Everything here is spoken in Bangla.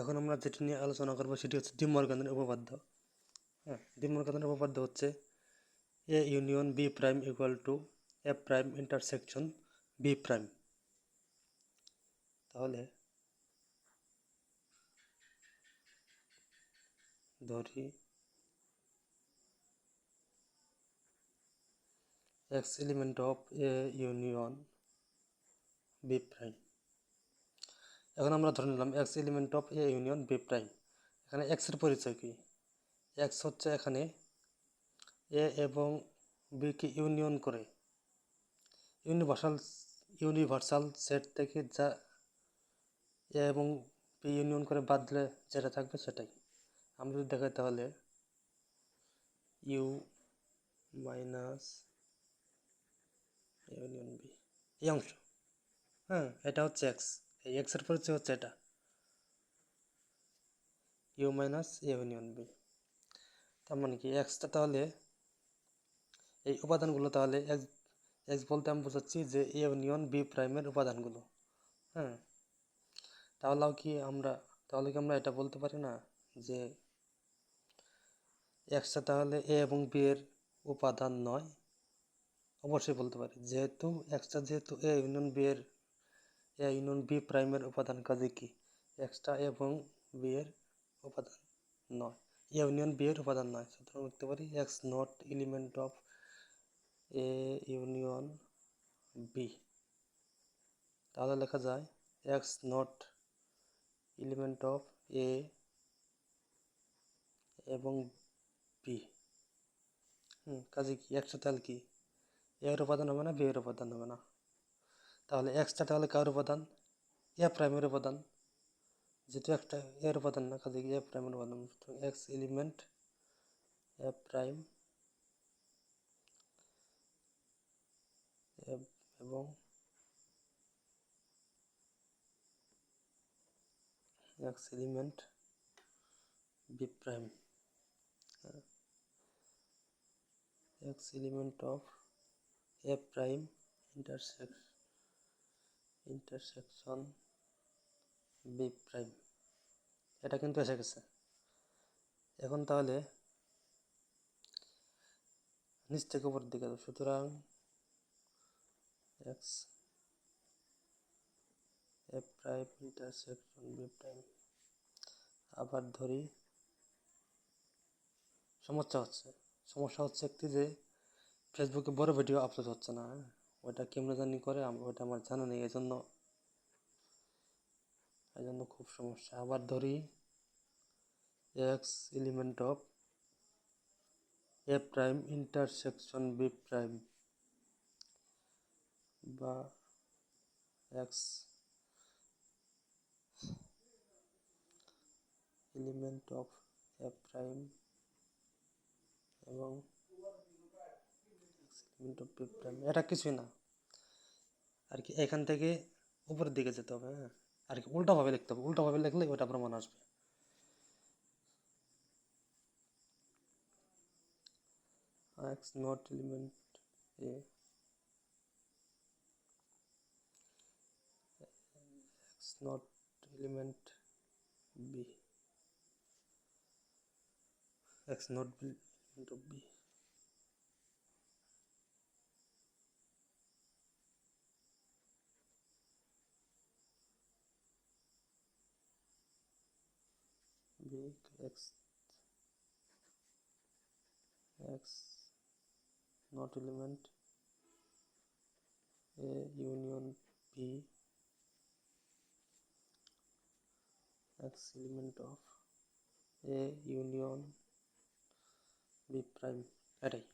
এখন আমরা যেটি নিয়ে আলোচনা করব সেটি হচ্ছে ডিমর্গানের উপপাদ্য। হ্যাঁ ডিমর্গানের উপপাদ্য হচ্ছে A union B prime equal to A prime intersection B prime তাহলে ধরি X element of A union B prime এখন আমরা ধরে নিলাম X element of A union B prime এখানে এক্সের পরিচয় কী? এক্স হচ্ছে এখানে এ এবং বিকে ইউনিয়ন করে। ইউনিভার্সাল ইউনিভার্সাল সেট থেকে যা এ এবং বি ইউনিয়ন করে বাদ দিলে যেটা থাকবে সেটাই। আমরা যদি দেখাই তাহলে ইউ মাইনাস ইউনিয়ন বি এই অংশ। হ্যাঁ এটা হচ্ছে এক্স এই এক্সের পরিচয় হচ্ছে এটা। U minus A union B তার মানে কি এক্সটা তাহলে, এই উপাদানগুলো তাহলে এক্স এক্স বলতে আমি বোঝাচ্ছি যে এ ইউনিয়ন বি প্রাইমের উপাদানগুলো। হ্যাঁ? তাহলেও কি আমরা, তাহলে কি আমরা এটা বলতে পারি না যে এক্সটা তাহলে এ এবং বি এর উপাদান নয়? অবশ্যই বলতে পারি। যেহেতু এক্সটা যেহেতু এ ইউনিয়ন বি এর এ ইউনিয়ন বি প্রাইমের উপাদান, কাজে কি? এক্সটা এবং বি এর উপাদান নয়। এ ইউনিয়ন বি এর উপাদান নয়। সুতরাং লিখতে পারি x not element of A union B. তাহলে লেখা যায় x not element of A এবং বি। হুম, কাজে কি? একসাথে কি? এর উপাদান হবে না, বি এর উপাদান হবে না। তাহলে এক্সটা তাহলে কার উপাদান? এ প্রাইমের উপাদান। যেহেতু একটা এর উপাদান না, কাজে এ প্রাইমের উপাদান। এক্স এলিমেন্ট এ প্রাইম এবং x element B prime x element of A prime intersex intersection B prime এটা কিন্তু এসে গেছে। এখন তাহলে নিচ থেকে উপর দিকে সুতরাং x A prime intersection B prime আবার ধরি, সমস্যা হচ্ছে সমস্যা হচ্ছে একটি যে ফেসবুকে বড় ভিডিও আপলোড হচ্ছে না হ্যাঁ? ওটা কেমনে জানি করে ওটা আমার জানা নেই এই জন্য এই জন্য খুব সমস্যা। আবার ধরি x element of A prime intersection B prime বা x element of A prime এবং এলিমেন্ট অফ বি প্রাইম এটা কিছুই না। আর কি এখান থেকে উপরের দিকে যেতে হবে হ্যাঁ? আর কি উল্টাভাবে লিখতে হবে উল্টাভাবে লিখলে ওটা প্রমাণ আসবে। X not element a x not element b x not element of b big x x not element a union b x element of a union b prime array.